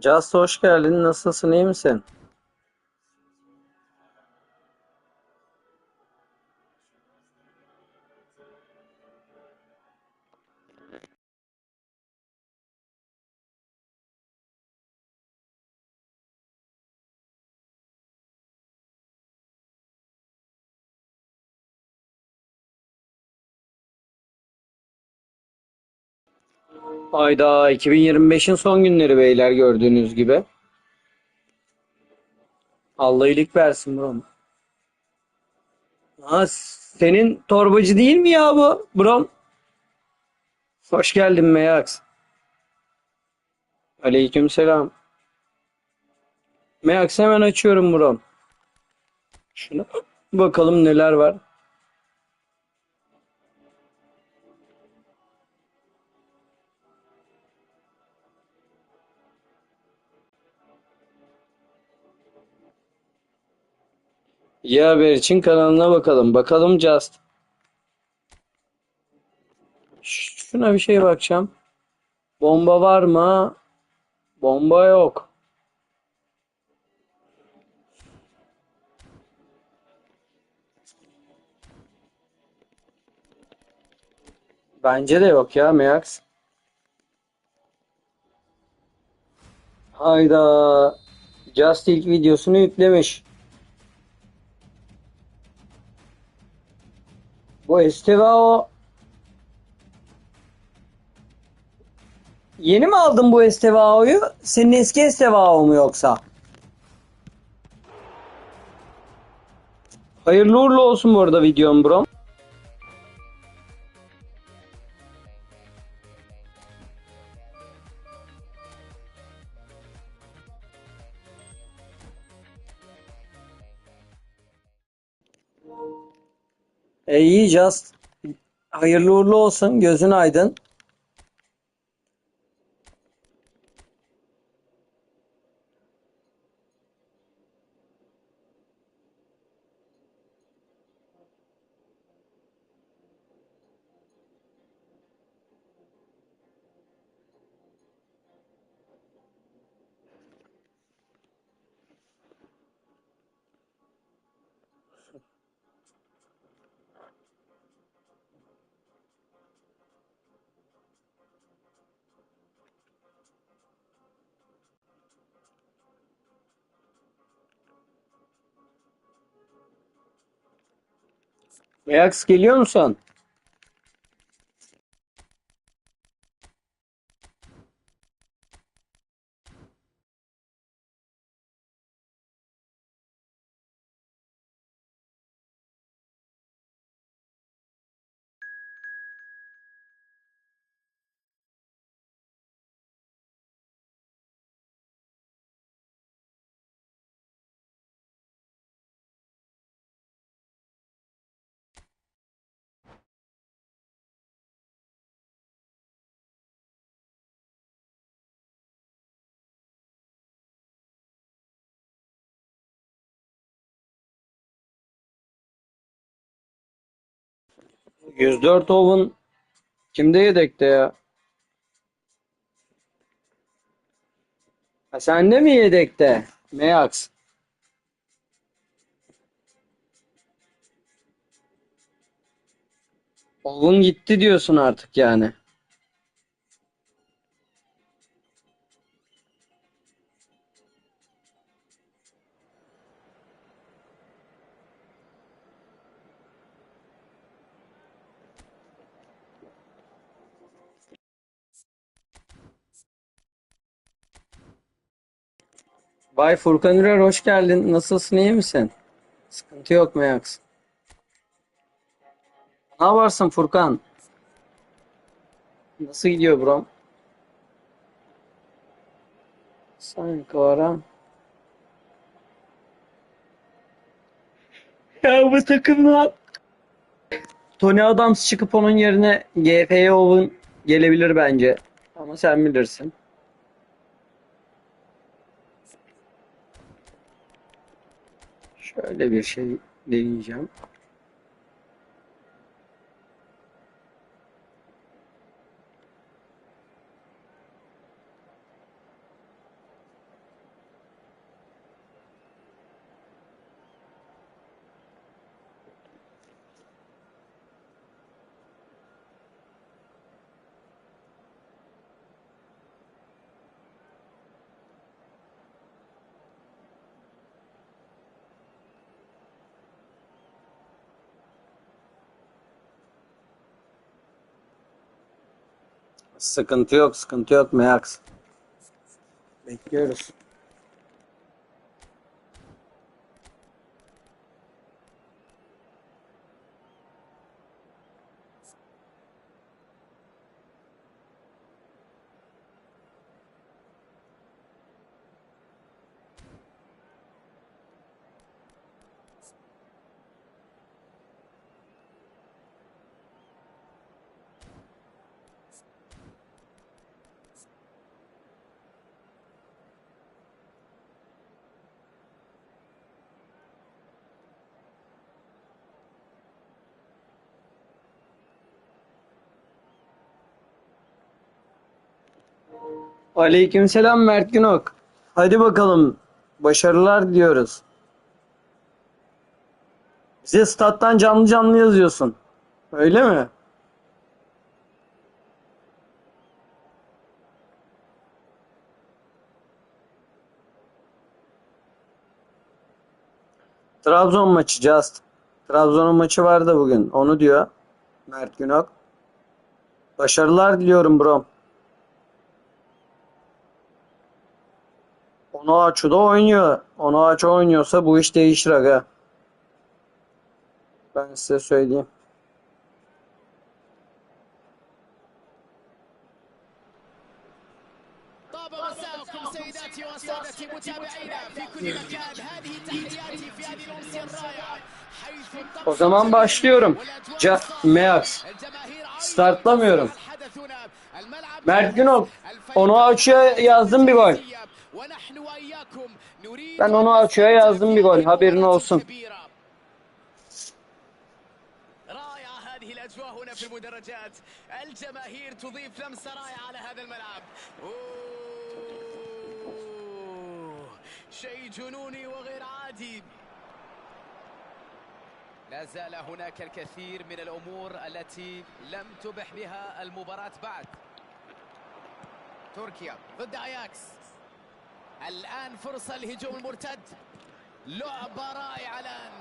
Just hoş geldin. Nasılsın? iyi misin? Hayda 2025'in son günleri beyler gördüğünüz gibi. Allah iyilik versin bro. Ha, senin torbacı değil mi ya bu bro? Hoş geldin Meyax. Aleykümselam. Meyax hemen açıyorum bro. Şuna bakalım neler var. İyi haber için kanalına bakalım. Bakalım Just. Şuna bir şey bakacağım. Bomba var mı? Bomba yok. Bence de yok ya Meyax. Hayda. Just ilk videosunu yüklemiş. Bu Estevao yeni mi aldın bu Estevao'yu? Senin eski Estevao mu yoksa? Hayırlı uğurlu olsun bu arada videom bro. E iyi Just. Hayırlı uğurlu olsun. Gözün aydın. Ajax geliyor musun? %4 Owen kimde yedekte ya? Ha, sende mi yedekte? Meyax. Owen gitti diyorsun artık yani. Bay Furkan Ürer hoş geldin. Nasılsın iyi misin? Sıkıntı yok Meyax. Ne yaparsın Furkan? Nasıl gidiyor bro? Sanki ara. Ya bu takımla Tony Adams çıkıp onun yerine GF'ye Owen gelebilir bence. Ama sen bilirsin. Şöyle bir şey deneyeceğim. Sıkıntı yok, sıkıntı yok Max. Bekliyoruz. Aleykümselam Mert Günok. Hadi bakalım. Başarılar diliyoruz. Bize stat'tan canlı canlı yazıyorsun. Öyle mi? Trabzon maçı Just. Trabzon'un maçı vardı bugün. Onu diyor Mert Günok. Başarılar diliyorum bro. Onu açı da oynuyor. Onu açı oynuyorsa bu iş değişir aga. Ben size söyleyeyim. O zaman başlıyorum. Ca Meax. Startlamıyorum. Mert Günok. Onu açıya yazdım bir gol. ونحن وإياكم نريد Ben onu açığa yazdım bir gol. Haberin olsun. الأجواء هنا في المدرجات الجماهير تضيف لمسة رائعة على هذا الملعب أوه. شيء جنوني وغير عادي لا زال هناك الكثير من الأمور التي لم تبح بها المباراة بعد تركيا ضد أياكس الآن فرصة للهجوم المرتد. لعبة رائعة الآن.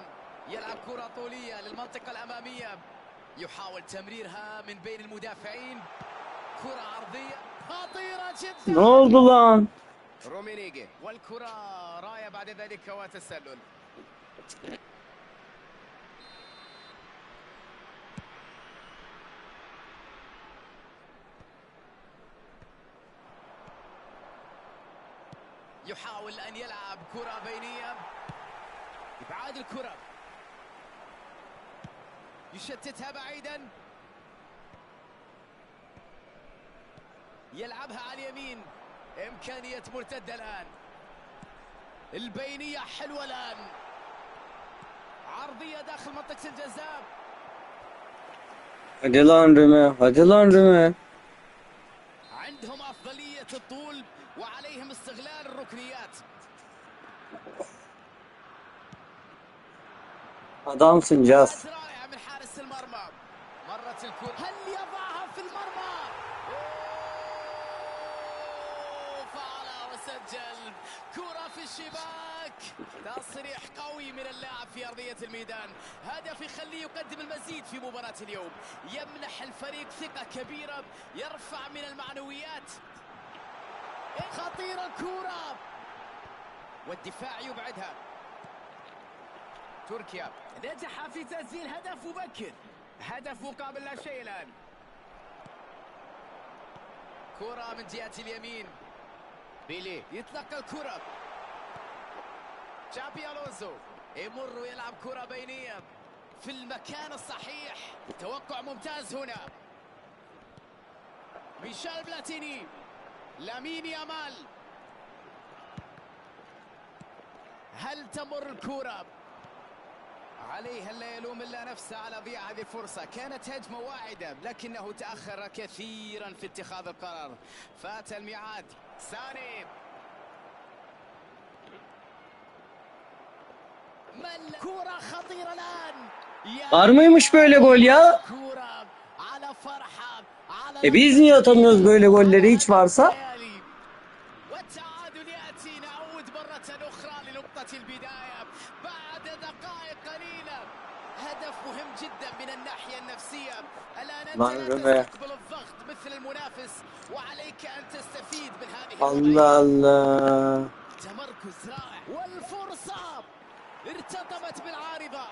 يلعب كرة طولية للمنطقة الأمامية. يحاول تمريرها من بين المدافعين. كرة عرضية خطيرة Ne جدا. Oldu lan? رومينيجي والكرة راية بعد ذلك وتسلل. يحاول أن يلعب كرة بينية. إبعاد الكرة. يشتتها بعيدا. يلعبها على اليمين. إمكانية مرتدة الآن. البينية حلوة الآن. عرضية داخل منطقة الجزاء. Hadi lan Rüme. Hadi lan Rüme. أفضلية الطول وعليهم استغلال الركنيات. Adamsın Just. رائعة من حارس المرمى. مرت الكرة. هل يضعها في المرمى؟ فعلها وسجل. كرة في الشباك. تصريح قوي من اللاعب في أرضية الميدان. هدف يخليه يقدم المزيد في مباراة اليوم. يمنح الفريق ثقة كبيرة يرفع من المعنويات. خطيرة الكرة والدفاع يبعدها. تركيا. نجح في تسجيل هدف مبكر. هدف مقابل لا شيء الآن. كرة من جهة اليمين. بيلي يتلقى الكرة. جابي ألونسو يمر ويلعب كرة بينية. في المكان الصحيح. توقع ممتاز هنا. ميشيل بلاتيني. لامين يامال. هل تمر الكرة؟ عليها لا يلوم الا نفسه على ضياع هذه الفرصه، كانت هجمة واعدة لكنه تأخر كثيرا في اتخاذ القرار، فات الميعاد، ساني. كرة خطيرة الآن. يا Var mıymış böyle gol ya? كرة على فرحة على E biz niye atamıyoruz böyle golleri hiç varsa? قليلة هدف مهم جدا من الناحية النفسية. الآن أنت لا. تستقبل الضغط مثل المنافس وعليك أن تستفيد من هذه Allah Allah. تمركز رائع. والفرصة ارتطمت بالعارضة.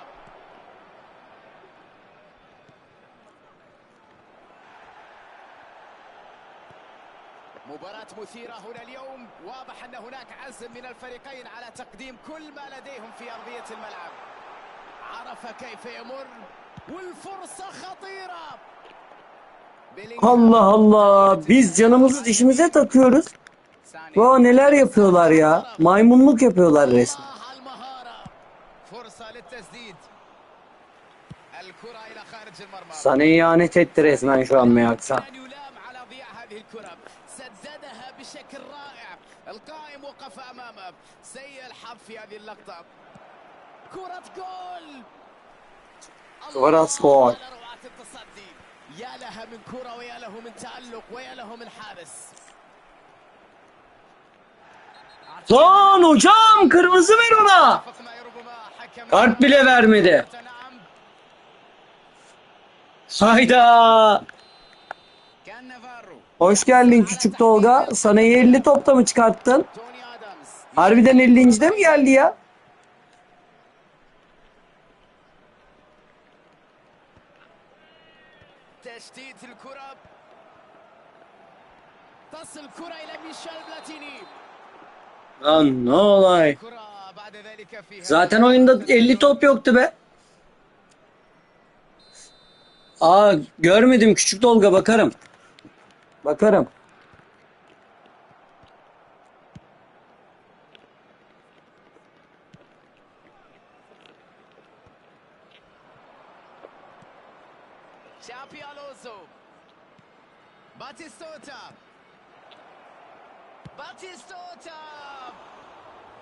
مباراة مثيرة هنا اليوم. واضح أن هناك عزم من الفريقين على تقديم كل ما لديهم في أرضية الملعب. عرف كيف يمر والفرصة خطيرة بيلينغهام. Allah Allah. Biz canımızı dişimize takıyoruz. ثاني. Vaa neler yapıyorlar ya. Maymunluk yapıyorlar resmen. الله على المهارة فرصة للتسديد الكرة إلى خارج المرمى Sana ihanet etti resmen şu an Meyaksa. كان يلام على ضياع هذه الكرة سددها بشكل رائع القائم وقف أمامه سيء الحظ في هذه اللقطة كرة جول كرة الله جول. على روعة التصدي يا لها من كرة ويا له من تألق ويا له من حارس Lan hocam kırmızı ver ona. اتفق معي ربما حكم Kart bile vermedi. نعم Hayda. كان نافارو Hoş geldin küçük Tolga. Sana 50 topta mı çıkarttın? توني ادمز Harbiden 50. de mi geldi ya? تشتيت الكرة تصل الكرة إلى ميشيل بلاتيني Lan ne olay. كرة بعد ذلك فيها Zaten oyunda 50 top yoktu be. Aa görmedim küçük Tolga bakarım. Bakarım.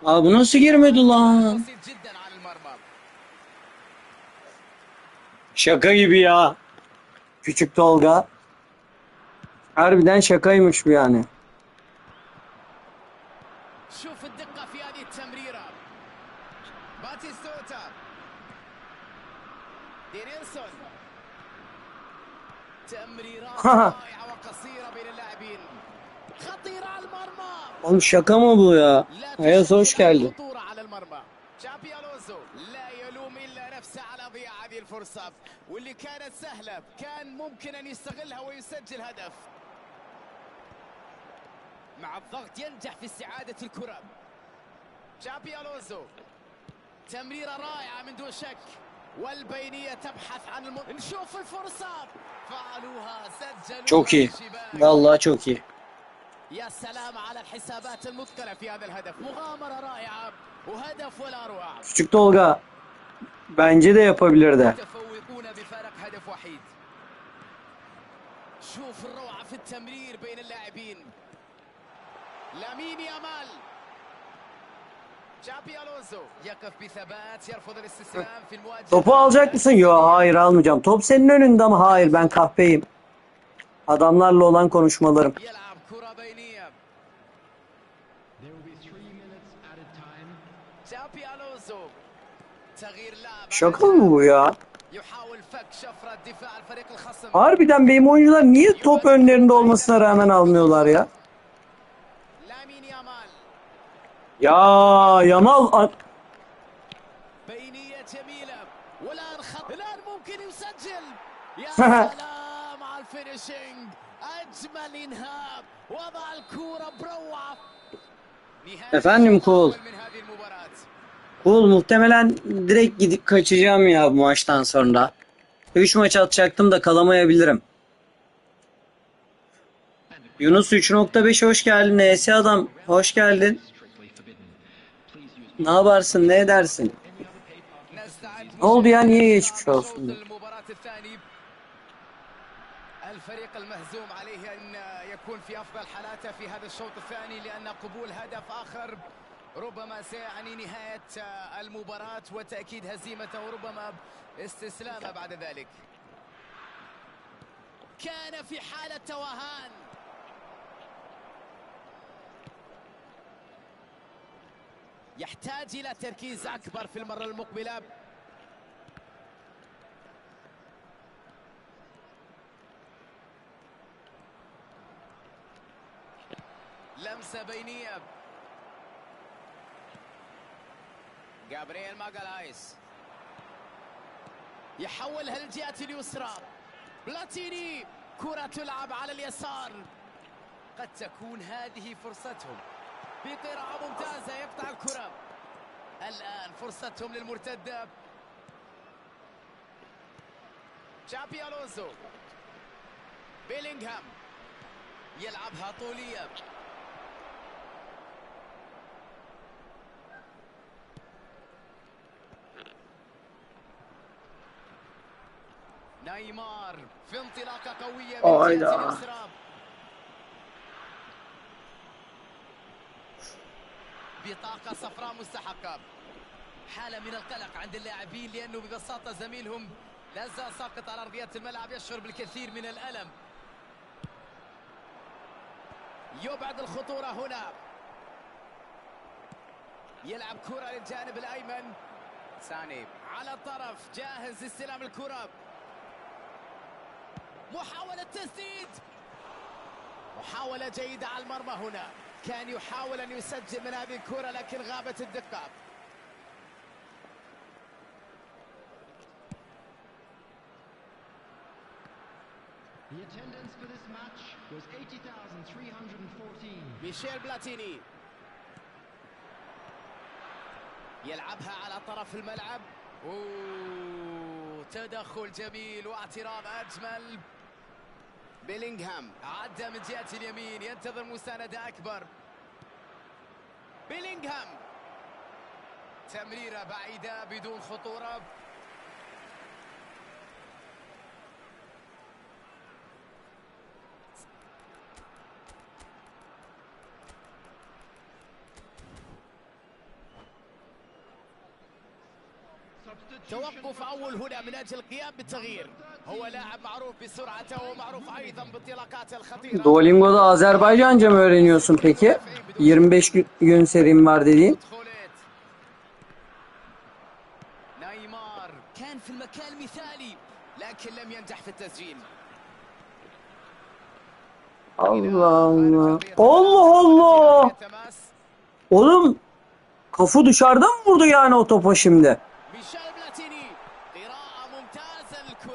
Abi nasıl girmedi lan? Şaka gibi ya. Küçük Tolga. Harbiden şakaymış bu yani. Ha Oğlum şaka mı bu ya? لا Ayaz hoş تشكل geldin. خطورة على المرمى شابي الونسو لا يلوم الا نفسه على ضياع هذه الفرصة واللي كانت سهلة كان ممكن ان يستغلها ويسجل هدف مع الضغط ينجح في استعادة الكرة شابي الونسو تمريرة رائعة من دون شك والبينية تبحث عن الم... نشوف الفرصة فعلوها سجلوا Çok iyi. الشباك. Vallahi çok iyi. يا سلام على الحسابات المتقنة في هذا الهدف مغامرة رائعة وهدف ولا أروع Küçük Tolga bence de yapabilirdi. يتفوقون بفارق هدف وحيد شوف الروعة في التمرير بين اللاعبين لامين يامال جابي الونزو يقف بثبات يرفض الاستسلام في المواجهة Topu alacak mısın? Yo hayır almayacağım. Top senin önünde ama hayır ben kahpeyim. Adamlarla olan konuşmalarım. يلعب كرة بينية There will be three minutes added time. جابي الونزو تغيير لاعب Şaka mı bu ya? يحاول فك شفرة دفاع الفريق الخصم Harbiden benim oyuncular niye top önlerinde olmasına rağmen almıyorlar ya? لامين يامال Ya Yamal a- بينية جميلة والآن خط الآن ممكن يسجل يا سلام على الفينيشينج أجمل إنهاء Efendim Kul. Kul muhtemelen direkt gidip kaçacağım ya bu maçtan sonra. 3 maç atacaktım da kalamayabilirim. Yunus 3.5 hoş geldin. ES adam hoş geldin. Ne yaparsın ne edersin? Ne oldu ya niye geçmiş olsun? الفريق المهزوم عليه أن يكون في أفضل حالاته في هذا الشوط الثاني لأن قبول هدف آخر ربما سيعني نهاية المباراة وتأكيد هزيمته وربما استسلامه بعد ذلك. كان في حالة توهان. يحتاج إلى تركيز أكبر في المرة المقبلة. لمسة بينية. جابرييل ماغالايس. يحولها للجهة اليسرى. بلاتيني كرة تلعب على اليسار. قد تكون هذه فرصتهم. بقراءة ممتازة يقطع الكرة. الآن فرصتهم للمرتدة. جابي ألونسو. بيلينغهام. يلعبها طولية. نيمار في انطلاقة قوية من الجهة لا. اليسرى. بطاقة صفراء مستحقة. حالة من القلق عند اللاعبين لأنه ببساطة زميلهم لا زال ساقط على أرضية الملعب يشعر بالكثير من الألم. يبعد الخطورة هنا. يلعب كرة للجانب الأيمن. ساني على الطرف جاهز لاستلام الكرة. محاولة تسديد. محاولة جيدة على المرمى هنا. كان يحاول أن يسجل من هذه الكرة لكن غابت الدقة. The attendance for this match was 80,314. ميشيل بلاتيني. يلعبها على طرف الملعب. أوه تدخل جميل واعتراض أجمل. بيلينغهام. عدى من جهة اليمين ينتظر مساندة أكبر. بيلينغهام. تمريرة بعيدة بدون خطورة. توقف أول هنا من أجل القيام بالتغيير. Duolingo'da Azerbaycanca mı öğreniyorsun peki? 25 gün serim var dediğin. Allah Allah. Allah Allah. Oğlum kafu dışarıdan mı vurdu yani o topa şimdi?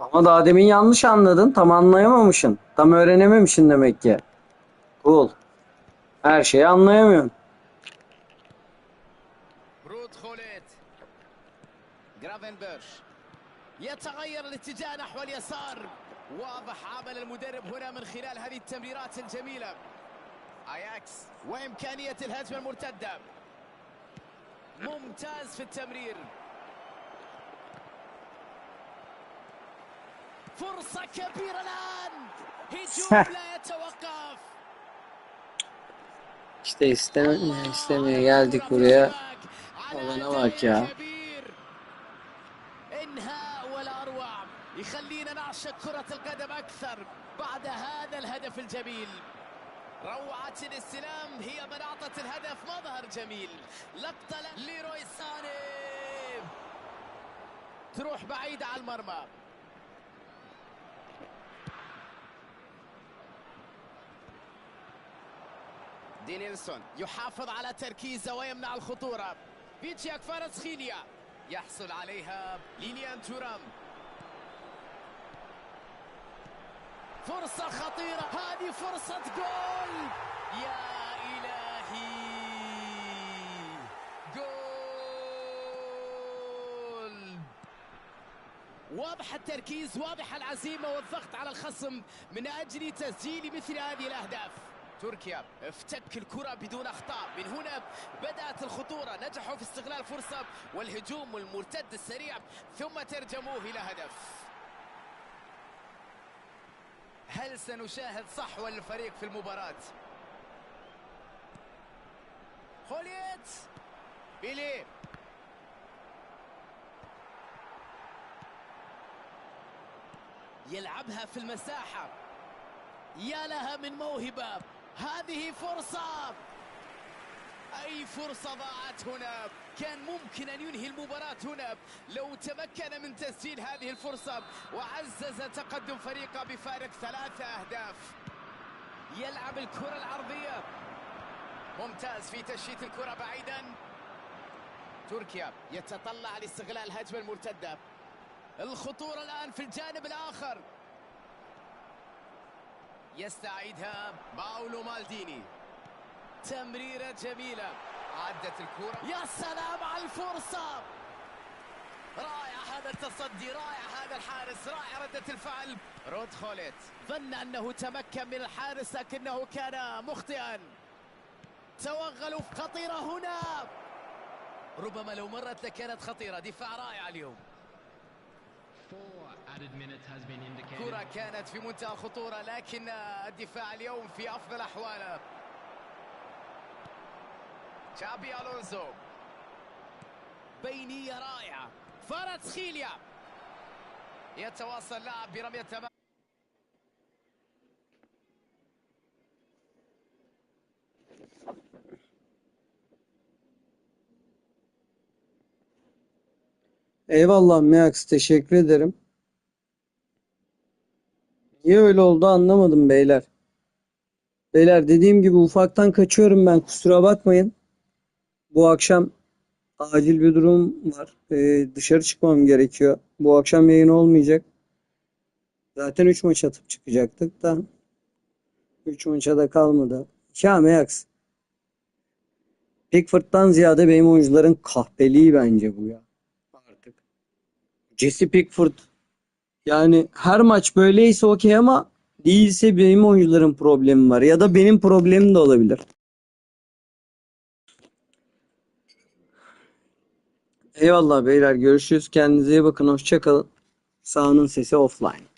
Ama daha demin yanlış anladın. Tam anlayamamışsın. Tam öğrenememişsin demek ki. Cool. Her şeyi anlayamıyorsun. برود خوليت جرافنبرش يتغير الاتجاه نحو اليسار واضح عمل المدرب هنا من خلال هذه التمريرات الجميلة اياكس وامكانية الهجمة المرتدة ممتاز في التمرير فرصة كبيرة الآن. هجوم لا يتوقف. İşte istemiyor, istemiyor. Geldik buraya. Olana bak ya. انهاء ولا أروع. يخلينا نعشق كرة القدم أكثر بعد هذا الهدف الجميل. روعة الاستلام. هي من اعطت الهدف مظهر جميل. لقطة ل- ليروي ساني تروح بعيدة على المرمى. دينيلسون يحافظ على تركيزه ويمنع الخطورة. فيتشياك فارسخيليا يحصل عليها ليليان تورام. فرصة خطيرة. هذه فرصة جول! يا إلهي! جول! واضح التركيز واضح العزيمة والضغط على الخصم من أجل تسجيل مثل هذه الأهداف. تركيا افتك الكرة بدون أخطاء. من هنا بدأت الخطورة. نجحوا في استغلال فرصة والهجوم المرتد السريع. ثم ترجموه إلى هدف. هل سنشاهد صحوة للفريق في المباراة؟ خوليت! بيلي! يلعبها في المساحة. يا لها من موهبة. هذه فرصة. أي فرصة ضاعت هنا. كان ممكن أن ينهي المباراة هنا. لو تمكن من تسجيل هذه الفرصة وعزز تقدم فريقه بفارق ثلاثة أهداف. يلعب الكرة العرضية ممتاز في تشييت الكرة بعيدا. تركيا يتطلع لاستغلال الهجمة المرتدة. الخطورة الآن في الجانب الآخر. يستعيدها باولو مالديني. تمريرة جميلة. عدت الكرة. يا سلام على الفرصة. رائع هذا التصدي رائع هذا الحارس رائع ردة الفعل. رود خوليت. ظن أنه تمكن من الحارس لكنه كان مخطئا. توغلوا خطيرة هنا. ربما لو مرت لكانت خطيرة. دفاع رائع اليوم. Four added minutes has been indicated. كرة كانت في منتهى الخطورة لكن الدفاع اليوم في أفضل أحواله تشابي ألونزو بينية رائعة. فرد خيليا. يتواصل لاعب برمية تمام. Eyvallah Meax teşekkür ederim. Niye öyle oldu anlamadım beyler. Beyler dediğim gibi ufaktan kaçıyorum ben kusura bakmayın. Bu akşam acil bir durum var. Ee, dışarı çıkmam gerekiyor. Bu akşam yayın olmayacak. Zaten 3 maç atıp çıkacaktık da 3 maça da kalmadı. Ya Meax Pickford'dan ziyade benim oyuncuların kahpeliği bence bu ya. Artık. Jesse Pickford yani her maç böyleyse okey ama değilse benim oyuncuların problemi var ya da benim problemim de olabilir. Eyvallah beyler görüşürüz. Kendinize iyi bakın. Hoşça kalın. Sağının sesi offline.